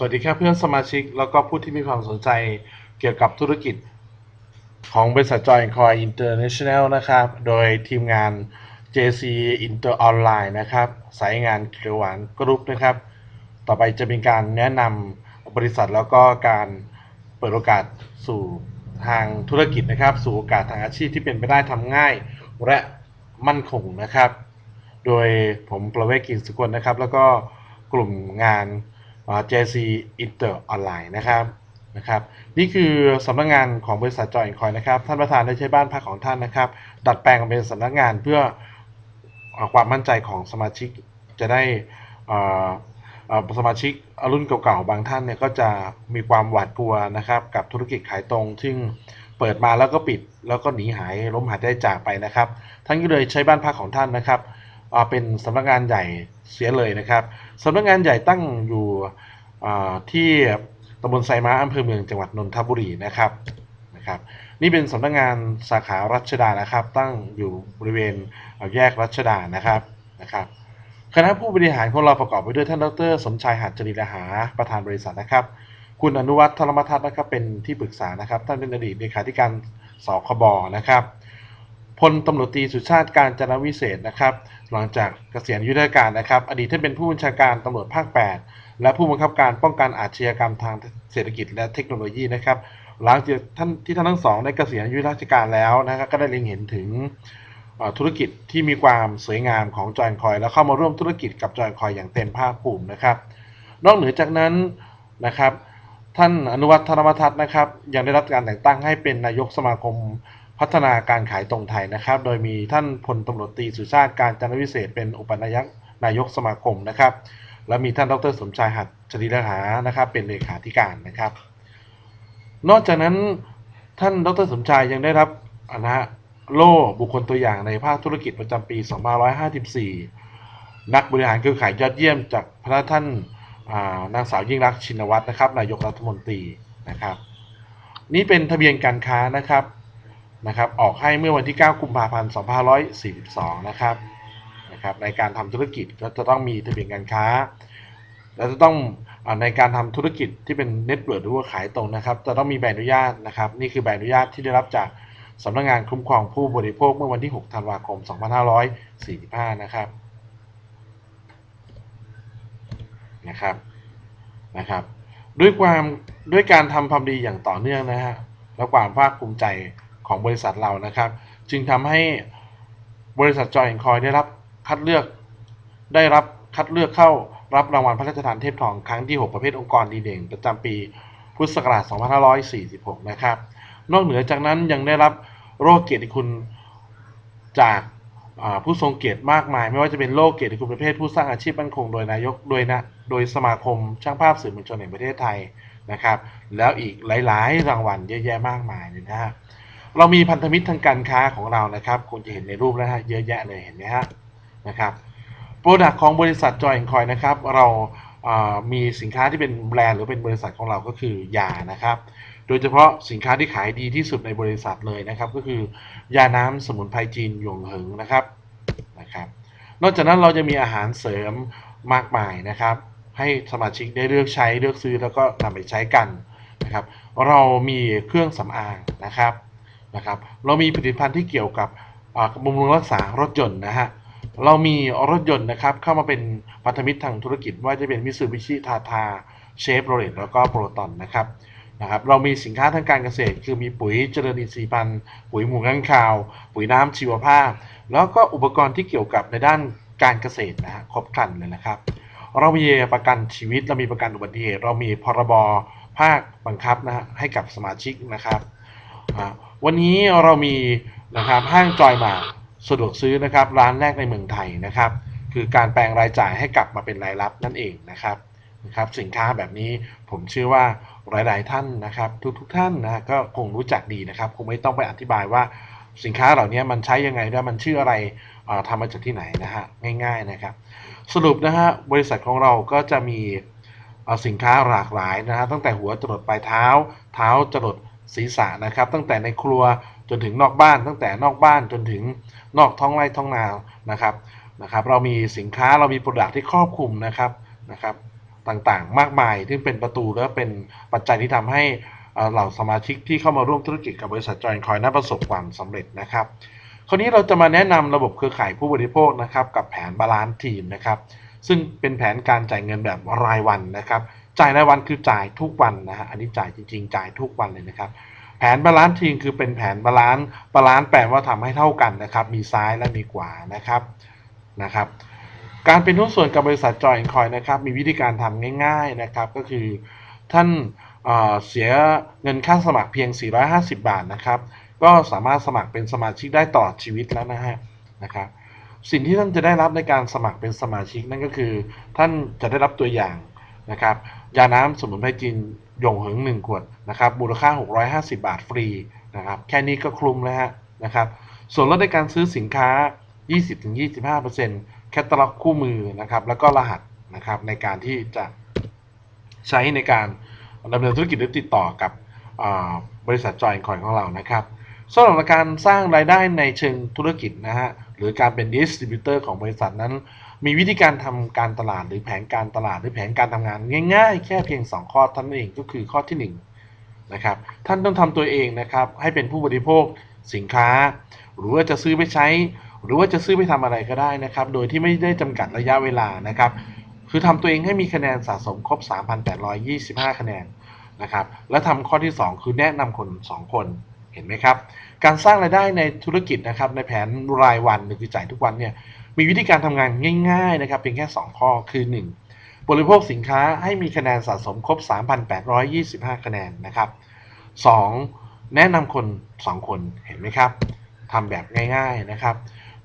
สวัสดีครับเพื่อนสมาชิก แล้วก็ผู้ที่มีความสนใจเกี่ยวกับธุรกิจของบริษัทจอยคอยอินเตอร์เนชั่นแนลนะครับ โดยทีมงาน JC Inter Online นะครับ สายงานเขียวหวานกรุ๊ปนะครับ ต่อไปจะเป็นการแนะนำบริษัทแล้วก็การเปิดโอกาสสู่ทางธุรกิจนะครับ สู่โอกาสทางอาชีพที่เป็นไปได้ทำง่ายและมั่นคงนะครับ โดยผมประเวศกินสุกลนะครับ แล้วก็กลุ่มงาน JC Inter Online นะครับนะครับ นี่คือสำนักงานของบริษัทจอยคอยนะครับ ท่านประธานได้ใช้บ้านพักของท่านนะครับ ดัดแปลงเป็นสำนักงานเพื่ออความมั่นใจของสมาชิกจะได้สมาชิกรุ่นเก่าๆ บางท่านเนี่ยก็จะมีความหวาดกลัวนะครับ กับธุรกิจขายตรง ซึ่งเปิดมาแล้วก็ปิดแล้วก็หนีหายล้มหายได้จากไปนะครับท่านก็เลยใช้บ้านพักของท่านนะครับ เป็นสำนักงานใหญ่เสียเลยนะครับสำนักงานใหญ่ตั้งอยู่อ่าที่ตำบลไซม้าอำเภอเมืองจังหวัดนนทบุรีนะครับนะครับนี่เป็นสำนักงานสาขารัชดานะครับ ตั้งอยู่บริเวณแยกรัชดานะครับนะครับคณะผู้บริหารของเราประกอบไปด้วยท่านดร สมชายหัตจริยหาประธานบริษัทนะครับ คุณอนุวัฒน์ธรรมทัศน์นะครับเป็นที่ปรึกษานะครับท่านเป็นอดีตเลขาธิการสคบนะครับ พลตำรวจตรีสุชาติการจนวิเศษนะครับ หลังจากเกษียณยุราชการนะครับ อดีตท่านเป็นผู้บัญชาการตำรวจภาค 8 และผู้บังคับการป้องกันอาชญากรรมทางเศรษฐกิจและเทคโนโลยีนะครับ หลังจากท่านที่ท่านทั้งสองได้เกษียณอายุราชการแล้วนะครับก็ได้เล็งเห็นถึงธุรกิจที่มีความสวยงามของจอยคอย แล้วเข้ามาร่วมธุรกิจกับจอยคอยอย่างเต็มภาคภูมินะครับ นอกเหนือจากนั้นนะครับ ท่านอนุวัฒน์ธนรมทัศน์นะครับ ยังได้รับการแต่งตั้งให้เป็นนายกสมาคม พัฒนาการขายตรงไทยนะครับ โดยมีท่านพลตำรวจตรีสุชาติการจันทวิเศษเป็นอุปนายกนายกสมาคมนะครับ และมีท่านดรสมชายหัตถจริยหานะครับ เป็นเลขาธิการนะครับ นอกจากนั้นท่านดรสมชายยังได้รับอนะฮะโล่บุคคลตัวอย่างในภาคธุรกิจประจำปี 2554 นักบริหารเครือข่ายยอดเยี่ยมจากพระท่านานางสาวยิ่งรักชินวัตรนะครับ นายกรัฐมนตรีนะครับ นี่เป็นทะเบียนการค้านะครับ นะครับออกให้เมื่อวันที่ 9 กุมภาพันธ์2542 นะครับนะครับ ในการทำธุรกิจก็จะต้องมีทะเบียนการค้า และจะต้องในการทำธุรกิจที่เป็นเน็ตเวิร์หรือว่าขายตรงนะครับ จะต้องมีใบอนุญาตนะครับ นี่คือใบอนุญาตที่ได้รับจากสำนักงานคุ้มครองผู้บริโภคเมื่อวันที่ 6 ธันวาคม 2545 นะครับนะครับนะครับ ด้วยความด้วยการทำความดีอย่างต่อเนื่องนะฮะและความภาคภูมิใจ ของบริษัทเรานะครับ จึงทำให้บริษัทจอยแอนคอยได้รับคัดเลือก ได้รับคัดเลือกเข้ารับรางวัลพระราชทานเทพทองครั้งที่ 6 ประเภทองค์กรดีเด่น ประจำปีพุทธศักราช 2546 นะครับ นอกเหนือจากนั้นยังได้รับโรคเกียรติคุณจากผู้ทรงเกียรติมากมาย ไม่ว่าจะเป็นโรคเกียรติคุณประเภทผู้สร้างอาชีพมั่นคงโดยนายกโดยนะโดยสมาคมช่างภาพสื่อมวลชนแห่งประเทศไทยนะครับ แล้วอีกหลาย ๆ รางวัลเยอะแยะมากมายเลยนะฮะ เรามีพันธมิตรทางการค้าของเรานะครับคงจะเห็นในรูปแล้วฮะเยอะแยะเลยเห็นไหมฮะนะครับโปรดักของบริษัทจอยคอยนะครับ เรามีสินค้าที่เป็นแบรนด์หรือเป็นบริษัทของเราก็คือยานะครับ โดยเฉพาะสินค้าที่ขายดีที่สุดในบริษัทเลยนะครับ ก็คือยาน้ำสมุนไพรจีนหยงเหิงนะครับนะครับ นอกจากนั้นเราจะมีอาหารเสริมมากมายนะครับ ให้สมาชิกได้เลือกใช้เลือกซื้อแล้วก็นำไปใช้กันนะครับ เรามีเครื่องสำอางนะครับ นะครับ เรามีผลิตภัณฑ์ที่เกี่ยวกับบำรุงรักษารถยนต์นะฮะ เรามีรถยนต์นะครับเข้ามาเป็นพันธมิตรทางธุรกิจว่าจะเป็นมิสูบิชิทาทาเชฟโรเลตแล้วก็โปรตอนนะครับนะครับ เรามีสินค้าทางการเกษตร คือมีปุ๋ยเจริญอินทรีย์พันธุ์ปุ๋ยหมูข้างคาว ปุ๋ยน้ำชีวภาพ แล้วก็อุปกรณ์ที่เกี่ยวกับในด้านการเกษตรนะฮะครบครันเลยนะครับ เรามีประกันชีวิต เรามีประกันอุบัติเหตุ เรามีพรบภาคบังคับนะฮะให้กับสมาชิกนะครับ วันนี้เรามีนะครับห้างจอยมาสะดวกซื้อนะครับร้านแรกในเมืองไทยนะครับ คือการแปลงรายจ่ายให้กลับมาเป็นรายรับนั่นเองนะครับนะครับ สินค้าแบบนี้ผมเชื่อว่าหลาย ๆ ท่านนะครับ ทุกๆท่านนะก็คงรู้จักดีนะครับคงไม่ต้องไปอธิบายว่าสินค้าเหล่านี้มันใช้ยังไงและมันชื่ออะไรทำมาจากที่ไหนนะฮะง่าย ๆ นะครับ สรุปนะฮะบริษัทของเราก็จะมีสินค้าหลากหลายนะฮะตั้งแต่หัวจรดปลายเท้า เท้าจรด ศีรษะนะครับ ตั้งแต่ในครัวจนถึงนอกบ้าน ตั้งแต่นอกบ้านจนถึงนอกท้องไร่ท้องนานะครับนะครับ เรามีสินค้าเรามีโปรดักที่ครอบคลุมนะครับนะครับ ต่างๆมากมายที่เป็นประตูและเป็นปัจจัยที่ทำให้เหล่าสมาชิกที่เข้ามาร่วมธุรกิจกับบริษัทจอยคอยนั้นประสบความสำเร็จนะครับคราวนี้เราจะมาแนะนำระบบเครือข่ายผู้บริโภคนะครับ กับแผนบาลานซ์ทีมนะครับ ซึ่งเป็นแผนการจ่ายเงินแบบรายวันนะครับ จ่ายรายวันคือจ่ายทุกวันนะฮะอันนี้จ่ายจริงๆ จ่ายทุกวันเลยนะครับแผนบาลานซ์ทีมคือเป็นแผนบาลานซ์บาลานซ์แปลว่าทำให้เท่ากันนะครับ มีซ้ายและมีขวานะครับนะครับ การเป็นหุ้นส่วนกับบริษัทจอยคอยนะครับมีวิธีการทำง่าย ๆนะครับ ก็คือท่านเเสียเงินค่าสมัครเพียง 450 บาทนะครับ ก็สามารถสมัครเป็นสมาชิกได้ตลอดชีวิตแล้วนะฮะนะครับสิ่งที่ท่านจะได้รับในการสมัครเป็นสมาชิกนั่นก็คือ ท่านจะได้รับตัวอย่างนะครับ ยาน้ำสมุนไพรจีนหยงเหิง1ขวดนะครับมูลค่า 650 บาทฟรีนะครับแค่นี้ก็คลุมแล้วฮะนะครับส่วนลดในการซื้อสินค้า 20-25%แคตตาล็อกคู่มือนะครับแล้วก็รหัสนะครับในการที่จะใช้ในการดำเนินธุรกิจหรือติดต่อกับบริษัทจอยคอยของเรานะครับสำหรับการสร้างรายได้ในเชิงธุรกิจนะฮะหรือการเป็นดิสติบิวเตอร์ของบริษัทนั้น มีวิธีการทำการตลาดหรือแผนการตลาดหรือแผนการทำงานง่าย ๆ แค่เพียง 2 ข้อท่านเองก็คือข้อที่ 1 นะครับ ท่านต้องทำตัวเองนะครับ ให้เป็นผู้บริโภคสินค้า หรือว่าจะซื้อไปใช้ หรือว่าจะซื้อไปทำอะไรก็ได้นะครับ โดยที่ไม่ได้จำกัดระยะเวลานะครับ คือทำตัวเองให้มีคะแนนสะสมครบ 3,825 คะแนนนะครับ และทำข้อที่ 2 คือแนะนำคน 2 คนเห็นไหมครับ การสร้างรายได้ในธุรกิจนะครับในแผนรายวันหรือจ่ายทุกวันเนี่ย มีวิธีการทำงานง่ายๆนะครับเพียงแค่ 2 ข้อคือ 1 บริโภคสินค้าให้มีคะแนนสะสมครบ 3,825 คะแนนนะครับ 2. แนะนำคน 2 คนเห็นไหมครับทำแบบง่าย ๆนะครับ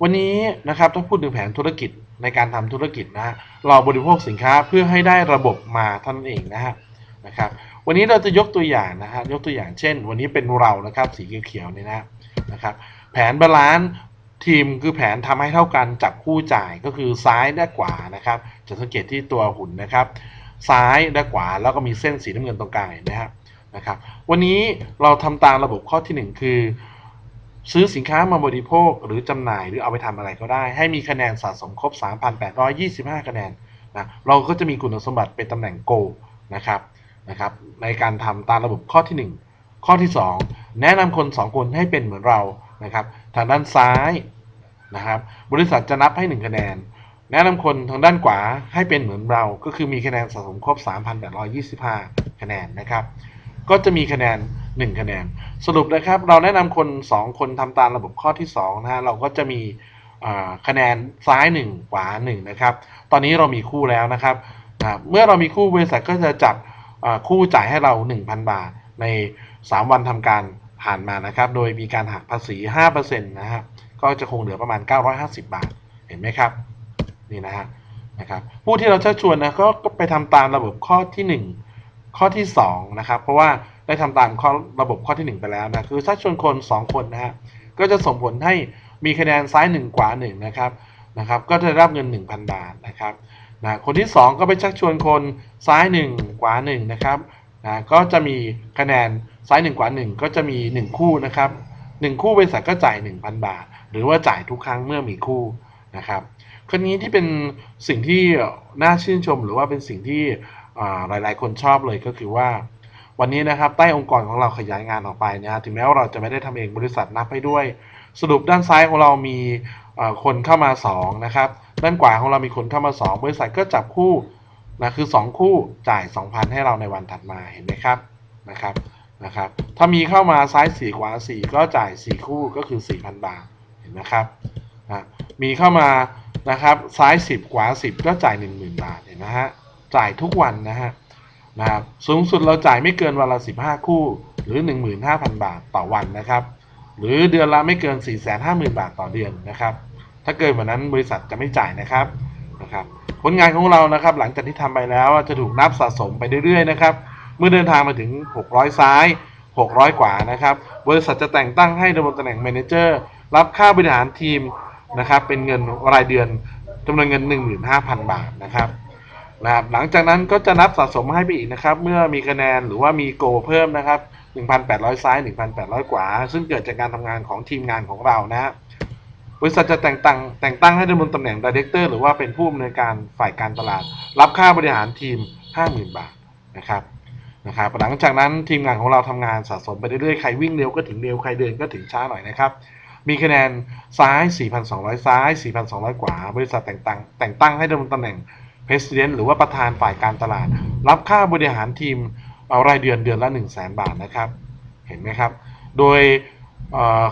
วันนี้นะครับถ้าพูดถึงแผนธุรกิจในการทำธุรกิจนะฮะเราบริโภคสินค้าเพื่อให้ได้ระบบมาท่านั้นเองนะฮะนะครับ วันนี้เราจะยกตัวอย่างนะฮะยกตัวอย่างเช่น วันนี้เป็นเรานะครับสีเขียวๆเนี่ยนะนะครับแผนบาลานซ์ ทีมคือแผนทำให้เท่ากันจับคู่จ่ายก็คือซ้ายและขวานะครับ จะสังเกตที่ตัวหุ่นนะครับ ซ้ายและขวาแล้วก็มีเส้นสีน้ำเงินตรงกลางเห็นไหมครับนะครับ วันนี้เราทำตามระบบข้อที่หนึ่งคือ ซื้อสินค้ามาบริโภคหรือจำหน่ายหรือเอาไปทำอะไรก็ได้ ให้มีคะแนนสะสมครบ 3,825 คะแนนนะเราก็จะมีคุณสมบัติเป็นตำแหน่ง Go นะครับนะครับ ในการทำตามระบบข้อที่ 1 ข้อที่ 2 แนะนำคน 2 คนให้เป็นเหมือนเรา นะครับทางด้านซ้ายนะครับ บริษัทจะนับให้ 1 คะแนน แนะนำคนทางด้านขวาให้เป็นเหมือนเราก็คือมีคะแนนสะสมครบ 3,825 คะแนนนะครับ ก็จะมีคะแนน 1 คะแนน สรุปนะครับ เราแนะนำคน 2 คนทำตามระบบข้อที่2นะฮะเราก็จะมีคะแนนซ้าย 1 ขวา 1 นะครับ ตอนนี้เรามีคู่แล้วนะครับเมื่อเรามีคู่บริษัทก็จะจับคู่จ่ายให้เรา 1,000 บาทใน 3 วันทำการ ผ่านมานะครับ โดยมีการหักภาษี 5%นะครับก็จะคงเหลือประมาณ 950 บาท เห็นไหมครับ นี่นะฮะนะครับผู้ที่เราชักชวนนะก็ไปทำตามระบบข้อทีหนึ่1 ข้อที่2นะครับเพราะว่าได้ทำตามข้อระบบข้อที่ 1 ไปแล้วนะคือชักชวนคน 2 คนนะฮะก็จะส่งผลให้มีคะแนนซ้าย1ขวา1นะครับนะครับก็จะได้รับเงิน 1,000 บาทนะครับนะคนที่ 2 ก็ไปชักชวนคนซ้าย1ขวา1นะครับ นะก็จะมีคะแนนซ้าย1ขวา1 ก็จะมี 1 คู่นะครับ 1 คู่บริษัทก็จ่าย 1,000 บาท หรือว่าจ่ายทุกครั้งเมื่อมีคู่นะครับคนนี้ที่เป็นสิ่งที่น่าชื่นชมหรือว่าเป็นสิ่งที่หลายๆ คนชอบเลยก็คือว่า วันนี้นะครับใต้องค์กรของเราขยายงานออกไปนะถึงแม้ว่าเราจะไม่ได้ทำเองบริษัทนับให้ด้วย สรุปด้านซ้ายของเรามีคนเข้ามา2นะครับด้านขวาของเรามีคนเข้ามา 2 บริษัทก็จับคู่ นะคือ 2 คู่จ่าย 2,000 ให้เราในวันถัดมาเห็นไหมครับนะครับนะครับ ถ้ามีเข้ามาซ้าย4ขวา4 ก็จ่าย 4 คู่ก็คือ 4,000 บาทเห็นไหมครับนะมีเข้ามานะครับซ้าย 10ขวา10 ก็จ่าย 10,000 บาทเห็นไหมฮะจ่ายทุกวันนะฮะนะครับสูงสุดเราจ่ายไม่เกินวันละ 15 คู่หรือ 15,000 บาทต่อวันนะครับ หรือเดือนละไม่เกิน 450,000 บาทต่อเดือนนะครับ ถ้าเกินกว่านั้นบริษัทจะไม่จ่ายนะครับนะครับ ผลงานของเรานะครับ หลังจากที่ทำไปแล้วจะถูกนับสะสมไปเรื่อยๆนะครับ เมื่อเดินทางมาถึง 600 ซ้าย 600ขวานะครับ บริษัทจะแต่งตั้งให้ดำรงตำแหน่ง Manager รับค่าบริหารทีมนะครับ เป็นเงินรายเดือนจำนวนเงิน 15,000 บาทนะครับนะครับหลังจากนั้นก็จะนับสะสมให้ไปอีกนะครับ เมื่อมีคะแนนหรือว่ามีโกเพิ่มนะครับ 1,800 ซ้าย 1,800ขวาซึ่งเกิดจากการทำงานของทีมงานของเรานะฮะบ ริษัทจะแต่งตั้งแต่งตั้งให้ดำรงตำแหน่งดีเรคเตอร์หรือว่าเป็นผู้อำนวยการฝ่ายการตลาด รับค่าบริหารทีม 50,000 บาทนะครับนะครับหลังจากนั้นทีมงานของเราทำงานสะสมไปเรื่อยๆใครวิ่งเร็วก็ถึงเร็วใครเดินก็ถึงช้าหน่อยนะครับ มีคะแนนซ้าย 4,200 ซ้าย 4,200ขวาบริษัทแต่งตั้งแต่งตั้งให้ดำรงตำแหน่ง President หรือว่าประธานฝ่ายการตลาด รับค่าบริหารทีมเอารายเดือนเดือนละ 1 0 0 0 0แบาทนะครับ เห็นไหมครับ โดย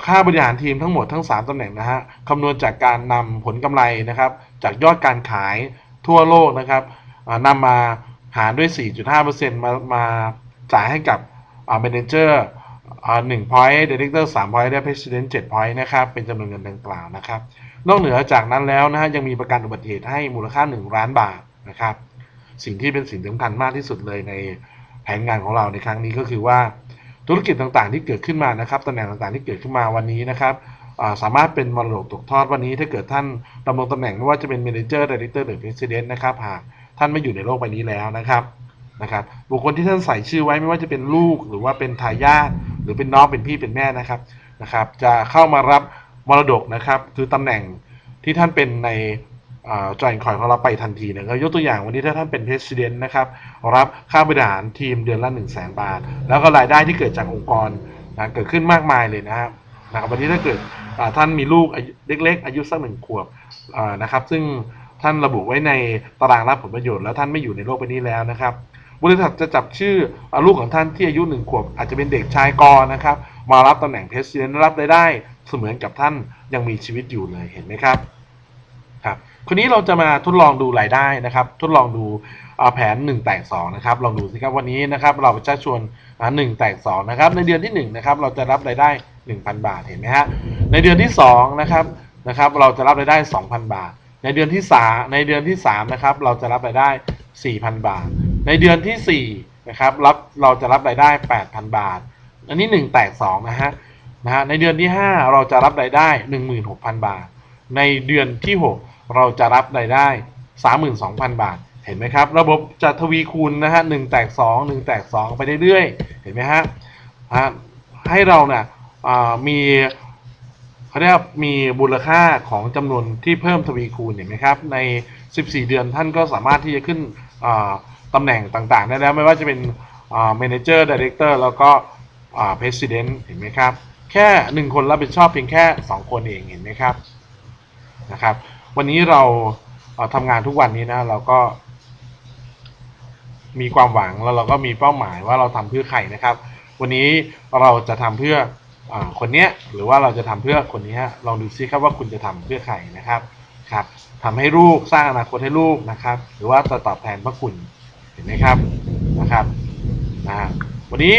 ค่าบริหารทีมทั้งหมดทั้ง 3ตำแหน่งนะฮะคำนวณจากการนำผลกำไรนะครับ จากยอดการขายทั่วโลกนะครับนำมาหารด้วย 4.5%มามาจ่ายให้กับอ่า manager อ่า1 point director 3 point และ president 7 point นะครับ เป็นจำนวนเงินดังกล่าวนะครับ นอกเหนือจากนั้นแล้วนะฮะยังมีประกันอุบัติเหตุให้มูลค่า 1 ล้านบาทนะครับ สิ่งที่เป็นสิ่งสำคัญมากที่สุดเลยในแผนงานของเราในครั้งนี้ก็คือว่า ธุรกิจต่างๆ ที่เกิดขึ้นมานะครับตำแหน่งต่างๆที่เกิดขึ้นมาวันนี้นะครับสามารถเป็นมรดกตกทอดวันนี้ถ้าเกิดท่านดำรงตำแหน่งไม่ว่าจะเป็น Manager Director หรือ President นะครับหากท่านไม่อยู่ในโลกใบนี้แล้วนะครับนะครับบุคคลที่ท่านใส่ชื่อไว้ไม่ว่าจะเป็นลูกหรือว่าเป็นทายาทหรือเป็นน้องเป็นพี่เป็นแม่นะครับนะครับ จะเข้ามารับมรดกนะครับ คือตำแหน่งที่ท่านเป็นใน จอยคอยของเราไปทันทีนะครับยกตัวอย่างวันนี้ถ้าท่านเป็น President นะครับรับค่าบริหารทีมเดือนละ 1 0 0 0 0แบาท แล้วก็รายได้ที่เกิดจากองค์กรนะเกิดขึ้นมากมายเลยนะครับนะครับวันนี้ถ้าเกิดท่านมีลูกเล็ก ๆ อายุสักหนึ่งขวบนะครับซึ่งท่านระบุไว้ในตารางรับผลประโยชน์แล้วท่านไม่อยู่ในโลกใบนี้แล้วนะครับบริษัทจะจับชื่อลูกของท่านที่อายุหนึ่งขวบ อาจจะเป็นเด็กชายกรนะครับมารับตำแหน่งเพสซิเดนรับรายได้เสมือนกับท่านยังมีชีวิตอยู่เลยเห็นไหมครับครับ คนนี้เราจะมาทดลองดูรายได้นะครับ ทดลองดูแผน 1 แตก2นะครับ ลองดูสิครับวันนี้นะครับ เราจะชวนอ่า1แตก2นะครับ ในเดือนที่1นะครับ เราจะรับรายได้ 1,000 บาท เห็นไหมฮะ ในเดือนที่2นะครับ นะครับ เราจะรับรายได้ 2,000 บาท ในเดือนที่3ในเดือนที่3นะครับ เราจะรับรายได้ 4,000 บาท ในเดือนที่4นะครับ รับ เราจะรับรายได้ 8,000 บาท อันนี้ 1 แตก2นะฮะ นะฮะ ในเดือนที่ 5 เราจะรับรายได้ 16,000 บาท ในเดือนที่ 6 เราจะรับรายได้ 32,000 บาท เห็นไหมครับ ระบบจะทวีคูณนะฮะ1แตก2 1 แตก 2 ไปเรื่อยๆ เห็นไหมฮะฮะให้เราเนี่ยมีเขาเรียกมีมูลค่าของจำนวนที่เพิ่มทวีคูณเห็นไหมครับ ใน 14 เดือนท่านก็สามารถที่จะขึ้นอ่าตำแหน่งต่างๆ ได้แล้วไม่ว่าจะเป็นอ่า manager director แล้วก็อ่า president เห็นไหมครับ แค่หนึ่งคนรับผิดชอบเพียงแค่ 2 คนเองเห็นไหมครับนะครับ วันนี้เราทำงานทุกวันนี้นะ เราก็ มีความหวังแล้วเราก็มีเป้าหมายว่าเราทำเพื่อใครนะครับ วันนี้เราจะทำเพื่ออคนเนี้ยหรือว่าเราจะทำเพื่อคนนี้ลองดูซิครับว่าคุณจะทำเพื่อใครนะครับครับทำให้ลูกสร้างอนาคตให้ลูกนะครับ หรือว่าจะตอบแทนพระคุณเห็นไหมครับนะครับนะวันนี้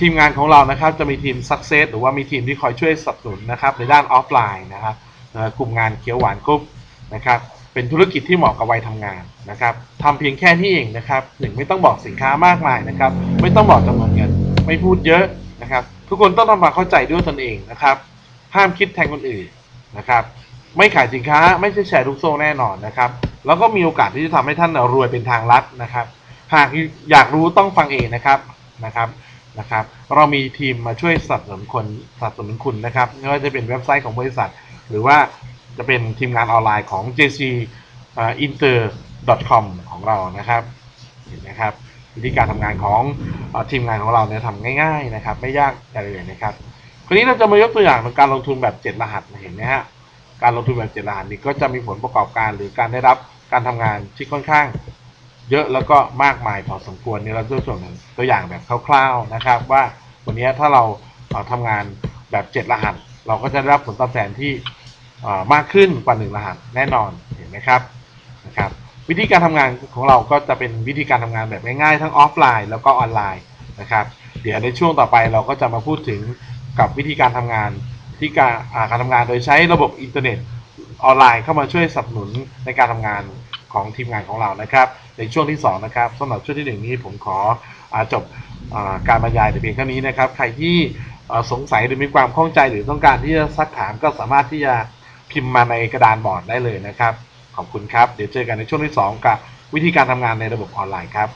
ทีมงานของเรานะครับจะมีทีม Success หรือว่ามีทีมที่คอยช่วยสนับสนุนนะครับในด้านออฟไลน์นะครับ เอ่อกลุ่มงานเขียวหวานกรุ๊ปนะครับเป็นธุรกิจที่เหมาะกับวัยทำงานนะครับทำเพียงแค่นี้เองนะครับหนึ่งไม่ต้องบอกสินค้ามากมายนะครับ ไม่ต้องบอกจำนวนเงินไม่พูดเยอะนะครับ ทุกคนต้องทำความเข้าใจด้วยตนเองนะครับ ห้ามคิดแทนคนอื่นนะครับ ไม่ขายสินค้าไม่ใช่แชร์ลูกโซ่แน่นอนนะครับ แล้วก็มีโอกาสที่จะทำให้ท่านรวยเป็นทางลัดนะครับ หากอยากรู้ต้องฟังเองนะครับนะครับ นะครับ เรามีทีมมาช่วยสนับสนุนคนสนับสนุนคุณนะครับไม่ว่าจะเป็นเว็บไซต์ของบริษัท หรือว่าจะเป็นทีมงานออนไลน์ของ JC inter com ของเรานะครับเห็นไหมครับวิธีการทำงานของอทีมงานของเราเนี่ยทำง่าย ๆนะครับ ไม่ยากอะไรเลยนะครับคราวนี้เราจะมายกตัวอย่างของการลงทุนแบบ 7 รหัสเห็นไหมฮะการลงทุนแบบ 7 รหัสนี้ก็จะมีผลประกอบการหรือการได้รับการทำงานที่ค่อนข้าง เยอะแล้วก็มากมายพอสมควรนี่เราจะส่วนหนึ่งตัวอย่างแบบคร่าวๆนะครับ ว่าวันนี้ถ้าเราเอ่อทำงานแบบ 7 รหัส เราก็จะได้รับผลตอบแทนที่มากขึ้นกว่า 1 รหัสแน่นอนเห็นไหมครับนะครับ วิธีการทำงานของเราก็จะเป็นวิธีการทำงานแบบง่ายๆ ทั้งออฟไลน์แล้วก็ออนไลน์นะครับเดี๋ยวในช่วงต่อไปเราก็จะมาพูดถึงกับวิธีการทำงานที่การการทำงานโดยใช้ระบบอินเทอร์เน็ตออนไลน์เข้ามาช่วยสนับสนุนในการทำงาน ของทีมงานของเรานะครับ ในช่วงที่สองนะครับสำหรับช่วงที่หนึ่งนี้ผมขออจบอการบรรยายแต่เพียงเท่านี้นะครับ ใครที่สงสัยหรือมีความข้องใจหรือต้องการที่จะซักถามก็สามารถที่จะพิมพ์มาในกระดานบอร์ดได้เลยนะครับ ขอบคุณครับ เดี๋ยวเจอกันในช่วงที่ 2 กับวิธีการทำงานในระบบออนไลน์ครับ